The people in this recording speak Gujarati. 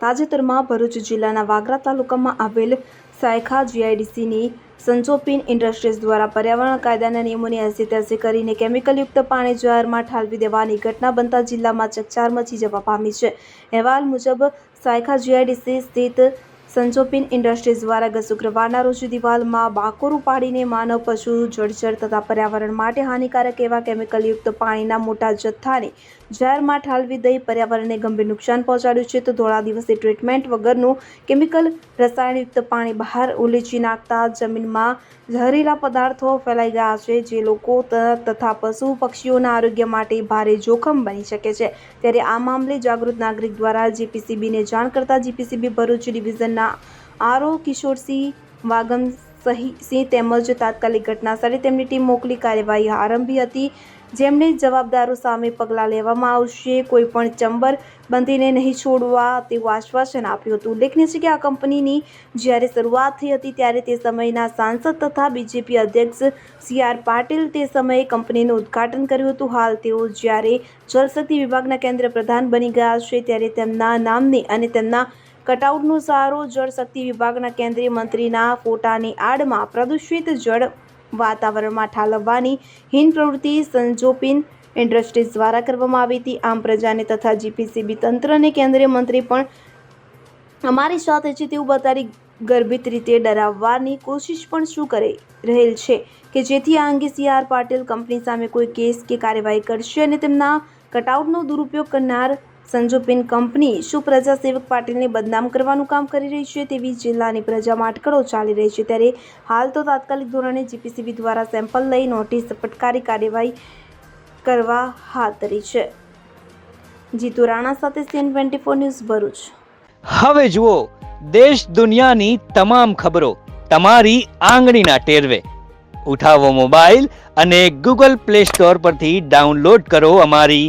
તાજેતરમાં ભરૂચ જિલ્લાના વાગરા તાલુકામાં આવેલ સાયખા જીઆઈડીસીની સંચોપિન ઇન્ડસ્ટ્રીઝ દ્વારા પર્યાવરણ કાયદાના નિયમોની એસી કરીને કેમિકલયુક્ત પાણી જાહેરમાં ઠાલવી દેવાની ઘટના બનતા જિલ્લામાં ચકચાર મચી જવા પામી છે. અહેવાલ મુજબ સાયખા જીઆઈડીસી સ્થિત સંચોપિન ઇન્ડસ્ટ્રીઝ દ્વારા ગત શુક્રવારના રોજ દિવાલમાં બાકોરું પાડીને માનવ પશુ, જળચર તથા પર્યાવરણ માટે હાનિકારક એવા કેમિકલયુક્ત પાણીના મોટા જથ્થાને ઝેરમાં ઠાલવી દઈ પર્યાવરણને ગંભીર નુકસાન પહોંચાડ્યું છે. તો ધોળા દિવસે ટ્રીટમેન્ટ વગરનું કેમિકલ રસાયણયુક્ત પાણી બહાર ઉલેચી નાખતા જમીનમાં ઝેરીલા પદાર્થો ફેલાઈ ગયા છે, જે લોકો તથા પશુ પક્ષીઓના આરોગ્ય માટે ભારે જોખમ બની શકે છે. ત્યારે આ મામલે જાગૃત નાગરિક દ્વારા જીપીસીબીને જાણ કરતા જીપીસીબી ભરૂચ ડિવિઝનના આરો કિશોરસિંહ વાગમ સહી- તેમજ તાત્કાલિક ઘટનાસ્થળે તેમની ટીમ મોકલી કાર્યવાહી આરંભી હતી. જેમણે જવાબદારો સામે પગલાં લેવામાં આવશે. કોઈ પણ ચંબર બંધીને નહીં છોડવા તેવું આશ્વાસન આપ્યું હતું. ઉલ્લેખનીય છે કે આ કંપનીની જ્યારે શરૂઆત થઈ હતી ત્યારે તે સમયના સાંસદ તથા બીજેપી અધ્યક્ષ સી આર પાટીલ તે સમયે કંપનીનું ઉદ્ઘાટન કર્યું હતું. હાલ તેઓ જ્યારે જળશક્તિ વિભાગના કેન્દ્ર પ્રધાન બની ગયા છે ત્યારે તેમના નામની અને તેમના કટઆઉટનો સહારો જળશક્તિ વિભાગના કેન્દ્રીય મંત્રીના ફોટાની આડમાં પ્રદૂષિત જળ વાતાવરણમાં ઠાલવવાની હિન પ્રવૃત્તિ સંજોપિન ઇન્ડસ્ટ્રીઝ દ્વારા કરવામાં આવી હતી. આમ પ્રજાને તથા જીપીસીબી તંત્રને કેન્દ્રીય મંત્રી પણ અમારી સાથે છે તેવું બતાવી ગર્ભિત રીતે ડરાવવાની કોશિશ પણ શું કરી રહેલ છે કે જેથી આ અંગે સી આર પાટીલ કંપની સામે કોઈ કેસ કે કાર્યવાહી કરશે અને તેમના કટઆઉટનો દુરુપયોગ કરનાર સંજોપિન કંપની શું પ્રજા સેવક પાટીલને બદનામ કરવાનું કામ કરી રહી છે તેવી જિલ્લાની પ્રજામાં અટકળો ચાલી રહી છે ત્યારે હાલ તો તાત્કાલિક ધોરણે જીપીસીબી દ્વારા સેમ્પલ લઈ નોટિસ ફટકારી કાર્યવાહી કરવા હાથ ધરી છે. જીતુ રાણા સાથે CN twenty four news Bharuch. હવે જુઓ, દેશ દુનિયાની તમામ ખબરો તમારી આંગળીના ટેરવે. ઉઠાવો મોબાઈલ અને ગૂગલ પ્લે સ્ટોર પરથી ડાઉનલોડ કરો અમારી